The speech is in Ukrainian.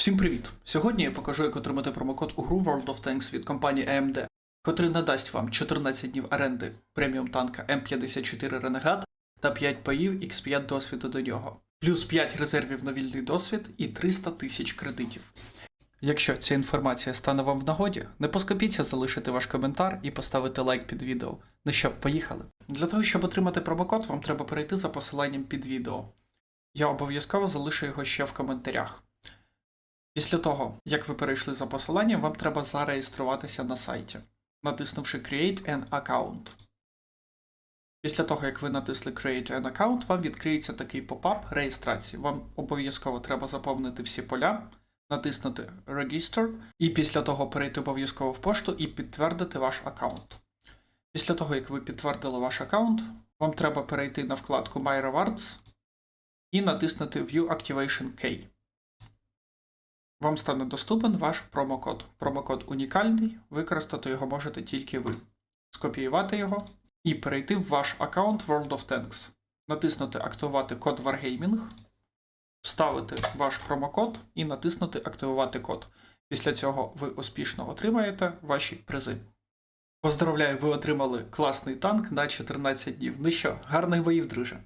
Всім привіт! Сьогодні я покажу, як отримати промокод у гру World of Tanks від компанії AMD, котрий надасть вам 14 днів оренди преміум танка М54 Renegade та 5 паїв X5 досвіду до нього, плюс 5 резервів на вільний досвід і 300 тисяч кредитів. Якщо ця інформація стане вам в нагоді, не поскупіться залишити ваш коментар і поставити лайк під відео. Ну що, поїхали? Для того, щоб отримати промокод, вам треба перейти за посиланням під відео. Я обов'язково залишу його ще в коментарях. Після того, як ви перейшли за посиланням, вам треба зареєструватися на сайті, натиснувши Create an Account. Після того, як ви натисли Create an Account, вам відкриється такий попап реєстрації. Вам обов'язково треба заповнити всі поля, натиснути Register, і після того перейти обов'язково в пошту і підтвердити ваш аккаунт. Після того, як ви підтвердили ваш аккаунт, вам треба перейти на вкладку My Rewards і натиснути View Activation Key. Вам стане доступен ваш промокод. Промокод унікальний, використати його можете тільки ви. Скопіювати його і перейти в ваш аккаунт World of Tanks. Натиснути Активувати код Wargaming, вставити ваш промокод і натиснути Активувати код. Після цього ви успішно отримаєте ваші призи. Поздравляю, ви отримали класний танк на 14 днів. Ну що, гарних боїв, друже!